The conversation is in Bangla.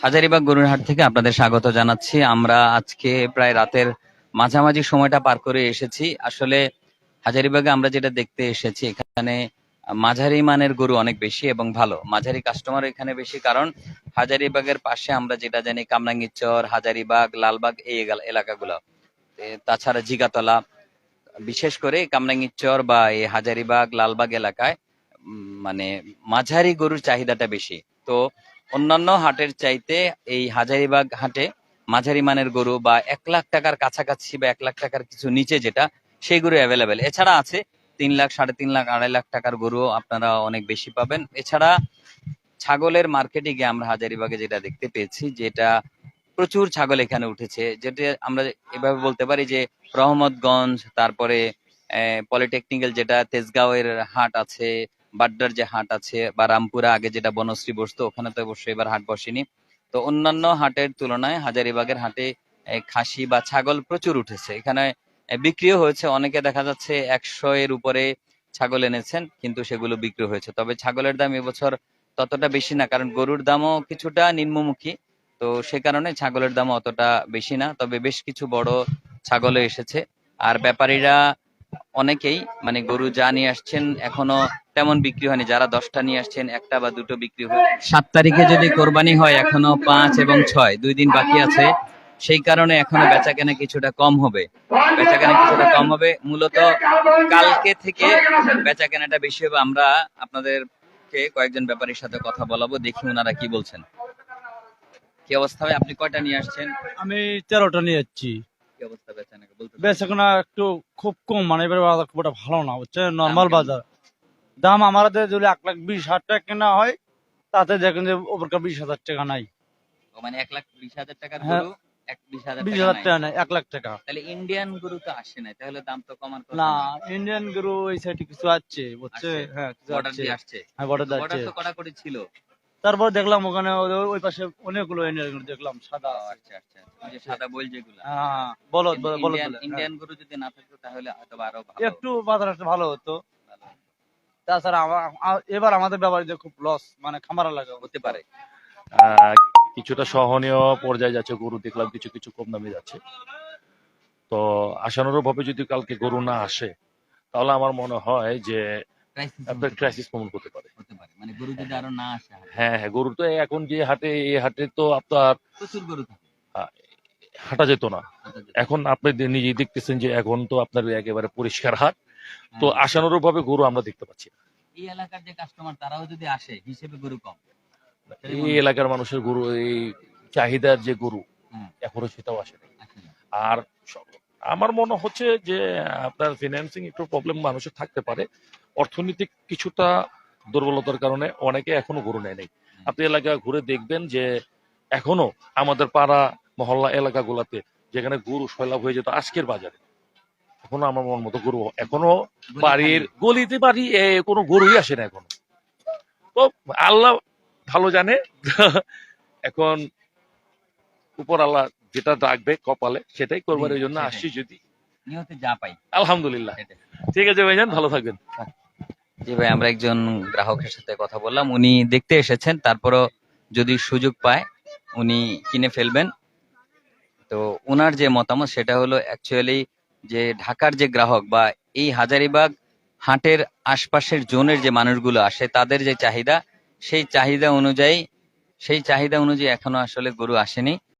হাজারিবাগ গরুর হাট থেকে আপনাদের স্বাগত জানাচ্ছি। আমরা আজকে প্রায় রাতের মাঝামাঝি সময়টা পার করে এসেছি। আসলে হাজারিবাগে আমরা যেটা দেখতে এসেছি, এখানে মাঝারি মানের গরু অনেক বেশি এবং ভালো। মাঝারি কাস্টমার এখানে বেশি কারণ হাজারিবাগের পাশে আমরা যেটা জানি কামরাঙ্গীরচর, হাজারিবাগ, লালবাগ এই এলাকাগুলো। তাছাড়া জিগাতলা, বিশেষ করে কামরাঙ্গীরচর বা এই হাজারিবাগ, লালবাগ এলাকায় মানে মাঝারি গরুর চাহিদাটা বেশি। তো অন্যান্য হাটের চাইতে এই হাজারিবাগ হাটে মাঝারি মানের গরু বা এক লাখ টাকার কাছাকাছি বা এক লাখ টাকার কিছু নিচে যেটা, সেই গরু অ্যাভেলেবেল এছাড়া আছে তিন লাখ, সাড়ে তিন লাখ, আড়াই লাখ টাকার গরু আপনারা অনেক বেশি পাবেন। এছাড়া ছাগলের মার্কেটে গিয়ে আমরা হাজারিবাগে যেটা দেখতে পেয়েছি, যেটা প্রচুর ছাগল এখানে উঠেছে, যেটা আমরা এভাবে বলতে পারি যে রহমতগঞ্জ, তারপরে পলিটেকনিক্যাল যেটা, তেজগাঁওয়ের হাট আছে বাড্ডার যে হাট আছে বা রামপুরা, আগে যেটা বনশ্রী বসতো, ওখানে তো অবশ্যই এবার হাট বসেনি। তো অন্যান্য হাটের তুলনায় হাজারিবাগের হাটে খাসি বা ছাগল প্রচুর উঠেছে। এখানে বিক্রিও হয়েছে। অনেকে দেখা যাচ্ছে একশো এর উপরে ছাগল এনেছেন, কিন্তু সেগুলো বিক্রি হয়েছে। তবে ছাগলের দাম এবছর ততটা বেশি না, কারণ গরুর দামও কিছুটা নিম্নমুখী। তো সে কারণে ছাগলের দাম অতটা বেশি না, তবে বেশ কিছু বড় ছাগল এসেছে। আর ব্যাপারীরা অনেকেই মানে গরু যা নিয়ে আসছেন, এখনও তেমন বিক্রি হয়নি। যারা দশটা নিয়ে আসছেন একটা বা দুটো বিক্রি হয় সাত তারিখে যদি কোরবানি হয় এখনও পাঁচ এবং ছয় দুই দিন বাকি আছে। সেই কারণে এখনও বেচা কেনা কিছুটা কম হবে। বেচা কেনা কিছুটা কম হবে। মূলত কালকে থেকে বেচা কেনাটা বেশি হবে। আমরা আপনাদেরকে কয়েকজন ব্যাপারীর সাথে কথা বলাবো দেখি ওনারা কি বলছেন। কি অবস্থা হবে আপনি কয়টা নিয়ে আসছেন? আমি তেরোটা নিয়ে যাচ্ছি। কি অবস্থা বেচা নাকি বলতে পারবেন? বেচাকেনা একটু খুব কম মানে এবার বাজার খুব একটা ভালো না হচ্ছে নর্মাল বাজার। দাম আমাদের যদি এক লাখ বিশ হাজার টাকা কেনা হয় তাতে দেখেন যে ওপরকার বিশ হাজার টাকা নাই। মানে এক লাখ বিশ হাজার টাকার হ্যাঁ। গরু বিশ হাজার টাকা নাই। এক লাখ টাকা। তাহলে ইন্ডিয়ান গরু তো আসে না তাহলে দাম তো কমার না ইন্ডিয়ান গরু এই সাইডে কিছু আছে বুঝছে? হ্যাঁ কিছু দিয়ে আসছে। হ্যাঁ বর্ডার তো ছিল। তারপর দেখলাম ওখানে ওই- পাশে অনেকগুলো ইন্ডিয়ান গরু দেখলাম সাদা আচ্ছা আচ্ছা যে সাদা বইল যেগুলো। হ্যাঁ বলদ বলদ বলদ ইন্ডিয়ান বলে। গরু যদি না থাকতো তাহলে হয়তো আরও একটু বাজার ভালো হতো। তাছাড়া আমার এবার আমাদের ব্যাপারে খুব লস মানে খামারা লাগা হতে পারে। কিছুটা সহনীয় পর্যায়ে যাচ্ছে গরু দেখলাম কিছু কিছু কম দামে যাচ্ছে। তো আশানুরূপ ভাবে যদি কালকে গরু না আসে তাহলে আমার মনে হয় যে আপনার ক্রাইসিস কমন করতে পারে। মানে গরু যদি আরও না আসে হ্যাঁ হ্যাঁ গরু তো এখন যে হাটে এই হাটে তো আপনার প্রচুর গরু থাকে। হাঁটা যেত না। এখন আপনি নিজেই দেখতেছেন যে এখন তো আপনার একেবারে পরিষ্কার হাট। তো। আশানুরূপ ভাবে গরু আমরা দেখতে পাচ্ছি। না। এই এলাকার যে কাস্টমার তারাও যদি আসে হিসেবে গরু কম। এই এলাকার মানুষের গরু এই চাহিদার যে গরু এখনও সেটাও আসে। আর আমার মনে হচ্ছে যে আপনার ফিনান্সিং একটু প্রবলেম মানুষের থাকতে পারে। অর্থনৈতিক কিছুটা দুর্বলতার কারণে অনেকে এখনও গরু নেয় নাই। আপনি এলাকা ঘুরে দেখবেন যে এখনও আমাদের পাড়া মহল্লা এলাকাগুলাতে যেখানে গরু সয়লাভ হয়ে যেত আজকের বাজারে। এখনও আমার মন মতো গরু এখনও বাড়ির গলিতে বাড়ি কোনো গরুই আসে না এখনও। তো আল্লাহ ভালো জানে এখন উপর আল্লাহ যেটা ডাকবে কপালে সেটাই করবার জন্য আসছি যদি। যা পাই। আলহামদুলিল্লাহ। ঠিক আছে ভাইজান ভালো থাকবেন। জি ভাই আমরা একজন গ্রাহকের সাথে কথা বললাম উনি দেখতে এসেছেন তারপরও যদি সুযোগ পায় উনি কিনে ফেলবেন। তো ওনার যে মতামত সেটা হলো অ্যাকচুয়ালি যে ঢাকার যে গ্রাহক বা এই হাজারিবাগ হাটের আশপাশের জোনের যে মানুষগুলো আসে, তাদের যে চাহিদা, সেই চাহিদা অনুযায়ী, সেই চাহিদা অনুযায়ী এখনও আসলে গরু আসেনি।